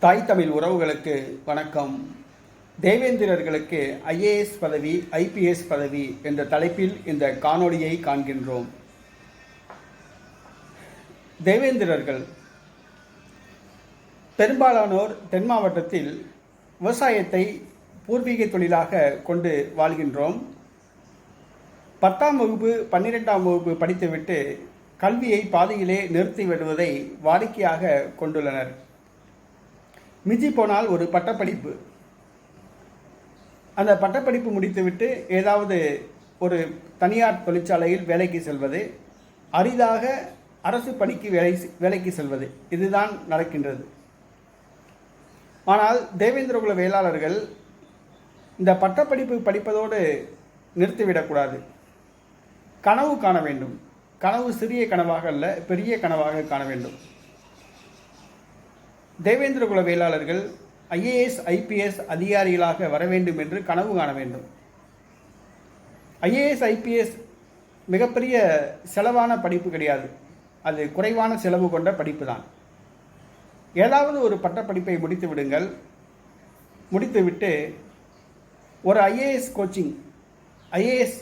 தாய் தமிழ் உறவுகளுக்கு வணக்கம். தேவேந்திரர்களுக்கு ஐஏஎஸ் பதவி ஐபிஎஸ் பதவி என்ற தலைப்பில் இந்த காணொளியை காண்கின்றோம். தேவேந்திரர்கள் பெரும்பாலானோர் தென் மாவட்டத்தில் விவசாயத்தை பூர்வீக தொழிலாக கொண்டு வாழ்கின்றோம். பத்தாம் வகுப்பு பன்னிரெண்டாம் வகுப்பு படித்துவிட்டு கல்வியை பாதையிலே நிறுத்தி விடுவதை வாடிக்கையாக கொண்டுள்ளனர். மிஞ்சி போனால் ஒரு பட்டப்படிப்பு. அந்த பட்டப்படிப்பு முடித்துவிட்டு ஏதாவது ஒரு தனியார் தொழிற்சாலையில் வேலைக்கு செல்வது அரிதாக அரசு பணிக்கு வேலை வேலைக்கு செல்வது இதுதான் நடக்கின்றது. ஆனால் தேவேந்திரகுல வேளாளர்கள் இந்த பட்டப்படிப்பு படிப்பதோடு நிறுத்திவிடக்கூடாது கனவு காண வேண்டும். கனவு சிறிய கனவாக அல்ல பெரிய கனவாக காண வேண்டும். தேவேந்திரகுல வேளாளர்கள் ஐஏஎஸ் ஐபிஎஸ் அதிகாரிகளாக வர வேண்டும் என்று கனவு காண வேண்டும். ஐஏஎஸ் ஐபிஎஸ் மிகப்பெரிய செலவான படிப்பு கிடையாது. அது குறைவான செலவு கொண்ட படிப்பு தான் ஏதாவது ஒரு பட்டப்படிப்பை முடித்து விடுங்கள். முடித்துவிட்டு ஒரு ஐஏஎஸ் கோச்சிங் ஐஏஎஸ்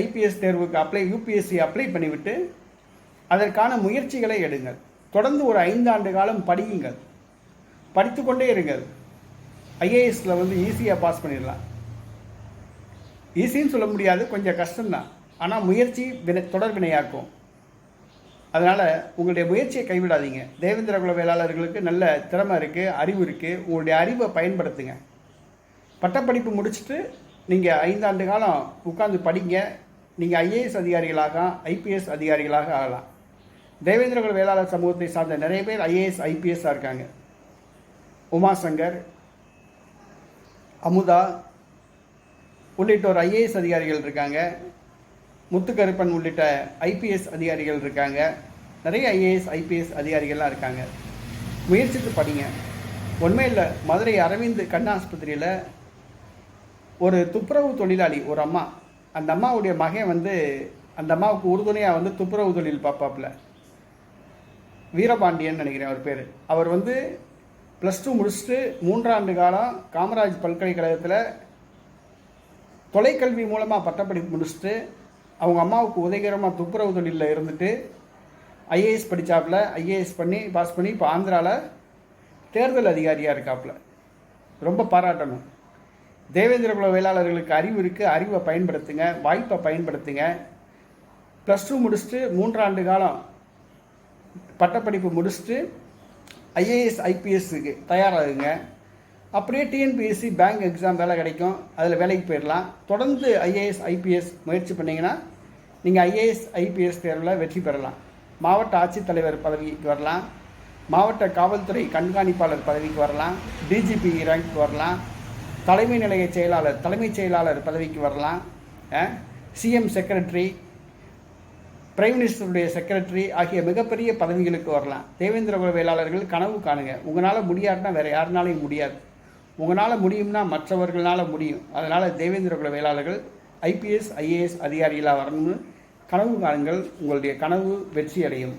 ஐபிஎஸ் தேர்வுக்கு அப்ளை யூபிஎஸ்சி அப்ளை பண்ணிவிட்டு அதற்கான முயற்சிகளை எடுங்கள். தொடர்ந்து ஒரு ஐந்தாண்டு காலம் படியுங்கள். படித்து கொண்டே இருங்கள் ஐஏஎஸில் வந்து ஈஸியாக பாஸ் பண்ணிடலாம். ஈஸின்னு சொல்ல முடியாது கொஞ்சம் கஷ்டம்தான். ஆனால் முயற்சி வினை தொடர் வினையாக்கும். அதனால் உங்களுடைய முயற்சியை கைவிடாதீங்க. தேவேந்திர குல வேளாளர்களுக்கு நல்ல திறமை இருக்குது அறிவு இருக்குது உங்களுடைய அறிவை பயன்படுத்துங்க. பட்டப்படிப்பு முடிச்சுட்டு நீங்கள் ஐந்தாண்டு காலம் உட்காந்து படிங்க. நீங்கள் ஐஏஎஸ் அதிகாரிகளாக ஐபிஎஸ் அதிகாரிகளாக ஆகலாம். தேவேந்திர குல வேளாளர் சமூகத்தை சார்ந்த நிறைய பேர் ஐஏஎஸ் ஐபிஎஸ்ஸாக இருக்காங்க. உமாசங்கர் அமுதா உள்ளிட்டோர் ஐஏஎஸ் அதிகாரிகள் இருக்காங்க. முத்துக்கருப்பன் உள்ளிட்ட ஐபிஎஸ் அதிகாரிகள் இருக்காங்க. நிறைய ஐஏஎஸ் ஐபிஎஸ் அதிகாரிகள்லாம் இருக்காங்க. முயற்சித்து படிங்க. உண்மையில் மதுரை அரவிந்த் கண் ஆஸ்பத்திரியில் ஒரு துப்புரவு தொழிலாளி ஒரு அம்மா. அந்த அம்மாவுடைய மகன் வந்து அந்த அம்மாவுக்கு உறுதுணையாக வந்து துப்புரவு தொழில் பார்ப்பாப்புல. வீரபாண்டியன் நினைக்கிறேன் அவர் பேர். அவர் வந்து ப்ளஸ் டூ முடிச்சுட்டு மூன்றாண்டு காலம் காமராஜ் பல்கலைக்கழகத்தில் தொலைக்கல்வி மூலமாக பட்டப்படிப்பு முடிச்சுட்டு அவங்க அம்மாவுக்கு உதவிகரமாக துப்புரவு தொழிலில் இருந்துட்டு ஐஏஎஸ் படித்தாப்புல ஐஏஎஸ் பண்ணி பாஸ் பண்ணி இப்போ ஆந்திராவில் தேர்தல் அதிகாரியாக இருக்காப்புல. ரொம்ப பாராட்டணும். தேவேந்திர குல வேளாளர்களுக்கு அறிவு இருக்குது அறிவை பயன்படுத்துங்க வாய்ப்பை பயன்படுத்துங்க. ப்ளஸ் டூ முடிச்சுட்டு மூன்றாண்டு காலம் பட்டப்படிப்பு முடிச்சுட்டு ஐஏஎஸ் ஐபிஎஸ்ஸுக்கு தயாராகுங்க. அப்படியே டிஎன்பிஎஸ்சி பேங்க் எக்ஸாம் வேலை கிடைக்கும். அதில் வேலைக்கு போயிடலாம். தொடர்ந்து ஐஏஎஸ் ஐபிஎஸ் முயற்சி பண்ணிங்கன்னா நீங்கள் ஐஏஎஸ் ஐபிஎஸ் தேர்வில் வெற்றி பெறலாம். மாவட்ட ஆட்சித்தலைவர் பதவிக்கு வரலாம். மாவட்ட காவல்துறை கண்காணிப்பாளர் பதவிக்கு வரலாம். டிஜிபி ரேங்க் வரலாம். தலைமை நிலைய செயலாளர் தலைமைச் செயலாளர் பதவிக்கு வரலாம். சிஎம் செக்ரட்டரி பிரைம் மினிஸ்டருடைய செக்ரட்டரி ஆகிய மிகப்பெரிய பதவிகளுக்கு வரலாம். தேவேந்திர குல வேளாளர்கள் கனவு காணுங்க. உங்களால் முடியாதுன்னா வேறு யாருனாலையும் முடியாது. உங்களால் முடியும்னா மற்றவர்களால் முடியும். அதனால் தேவேந்திர குல வேளாளர்கள் ஐபிஎஸ் ஐஏஎஸ் அதிகாரிகளாக வரணும்னு கனவு காணுங்கள். உங்களுடைய கனவு வெற்றி அடையும்